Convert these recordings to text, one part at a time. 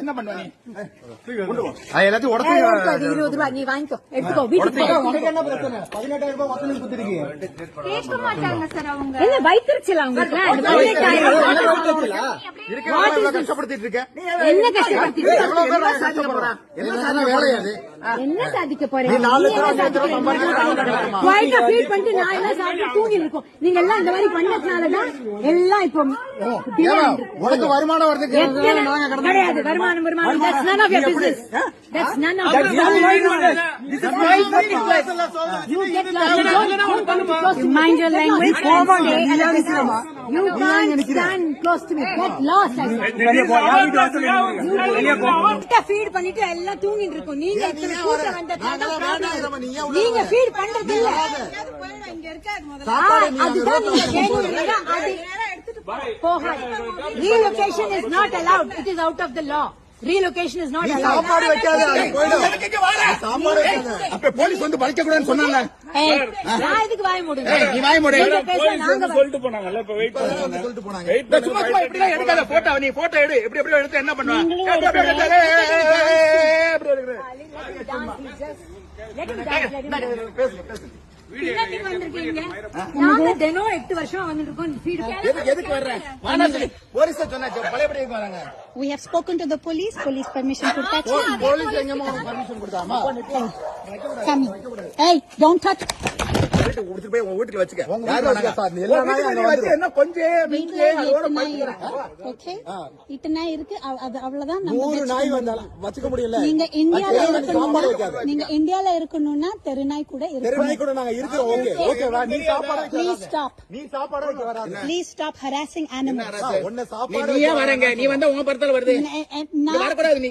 என்ன பண்ணுவ நீ? கொண்டு வா. அது எல்லாத்தையும் உடச்சு இருபது ரூபாய் நீ வாங்கிக்கோ. எடுத்துக்கோ வீட்டுக்கு என்ன பிரச்சனை? பதினெட்டாயிரம் ரூபாய் வசூல் குடுத்துருக்கு கேட்க மாட்டாங்க சார் அவங்க. என்ன வயிற்றுச்சலா உங்களுக்கு கஷ்டப்படுத்திட்டு இருக்க என்ன கஷ்டப்படுத்தி எவ்வளவு பேர் நான் சாதிக்க போறேன் என்ன வேலையா அது என்ன சாதிக்க போறீங்க? குவாய்ட்டா பண்ணிட்டு நான் எல்லாம் சாப்பிட்டு தூங்கி இருக்கோம். நீங்க எல்லாம் இந்த மாதிரி பண்ணதுனாலதான் எல்லாம் இப்போ உனக்கு வருமானம் கடந்து கிடையாது வருமானம் வருமானம். That's none of your business. you get you can't stand close to me. Get lost I said feed பண்ணிட்டு எல்லாம் தூங்கிட்டு இருக்கோம். நீங்க இத்தனை கூட்டம் problem. நீங்க ஃபீட் பண்றது இல்ல. ஆ, அதுதான் நீங்க கேட்கறீங்க அது போகாது. Relocation is not allowed it is out of the law relocation is not சாப்பாடு வைக்காத சாப்பாடு அப்ப போலீஸ் வந்து பழிக்க கூடாதுன்னு சொன்னாங்க நான் வாய ஏய், நீ வாய மூடு. நீங்க பேச நாங்க வ- சொல்லிட்டு போனாங்கல்ல இப்ப வெயிட் சொல்லிட்டு போனாங்க இந்த சும்மா சும்மா இப்படிலாம் எடுக்காத போட்டோ நீ போட்டோ எடு எப்படி எப்படி எடுத்து என்ன பண்ணுவ எடுக்கிற. பேசுங்க பேசுங்க we have spoken to the police. Police permission கொடுத்தாச்சு பர்மிஷன் கொடுத்தாமா come. Hey don't touch. வீட்டுக்கு கொடுத்துட்டு போய் உங்க வீட்டுல வச்சுக்க. என்ன கொஞ்சம் நாய் இருக்கு அது அவ்வளவுதான் நம்ம நூறு நாய் வந்தாலும் வச்சுக்க முடியல நீங்க இந்தியால. இருக்கணும்னா நீங்க இந்தியால இருக்கணும்னா தெருநாய் கூட தெரு இருக்கணும் நாய் கூட நாங்க இருக்கிறோம் ஓகே ஓகேவா நீ சாப்பாடு ப்ளீஸ். ஸ்டாப் நீ சாப்பாடு வராத ப்ளீஸ் ஸ்டாப் சாப்பாடு நீ ஏன் வரங்க நீ வந்தா உன் படத்துல வருது ந- நீ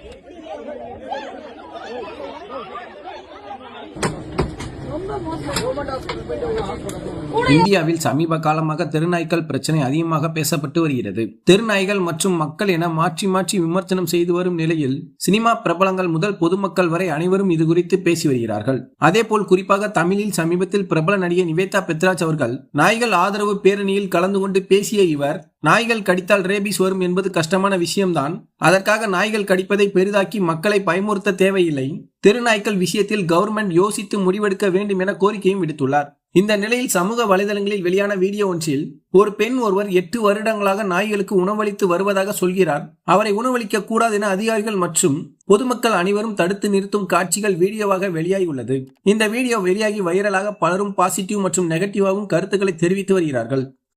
இந்தியாவில் சமீப காலமாக தெருநாய்கள் பிரச்சனை அதிகமாக பேசப்பட்டு வருகிறது. தெருநாய்கள் மற்றும் மக்கள் என மாற்றி மாற்றி விமர்சனம் செய்து வரும் நிலையில் சினிமா பிரபலங்கள் முதல் பொதுமக்கள் வரை அனைவரும் இது குறித்து பேசி வருகிறார்கள். அதேபோல் குறிப்பாக தமிழில் சமீபத்தில் பிரபல நடிகை நிவேதா பெத்ராஜ் அவர்கள் நாய்கள் ஆதரவு பேரணியில் கலந்து கொண்டு பேசிய இவர் நாய்கள் கடித்தால் ரேபிஸ் வரும் என்பது கஷ்டமான விஷயம்தான். அதற்காக நாய்கள் கடிப்பதை பெரிதாக்கி மக்களை பயமுறுத்த தேவையில்லை. தெருநாய்க்கள் விஷயத்தில் கவர்மெண்ட் யோசித்து முடிவெடுக்க வேண்டும் என கோரிக்கையும் விடுத்துள்ளார். இந்த நிலையில் சமூக வலைதளங்களில் வெளியான வீடியோ ஒன்றில் ஒரு பெண் ஒருவர் எட்டு வருடங்களாக நாய்களுக்கு உணவளித்து வருவதாக சொல்கிறார். அவரை உணவளிக்க கூடாது என அதிகாரிகள் மற்றும் பொதுமக்கள் அனைவரும் தடுத்து நிறுத்தும் காட்சிகள் வீடியோவாக வெளியாகியுள்ளது. இந்த வீடியோ வெளியாகி வைரலாக பலரும் பாசிட்டிவ் மற்றும் நெகட்டிவாகவும் கருத்துக்களை தெரிவித்து வருகிறார்கள்.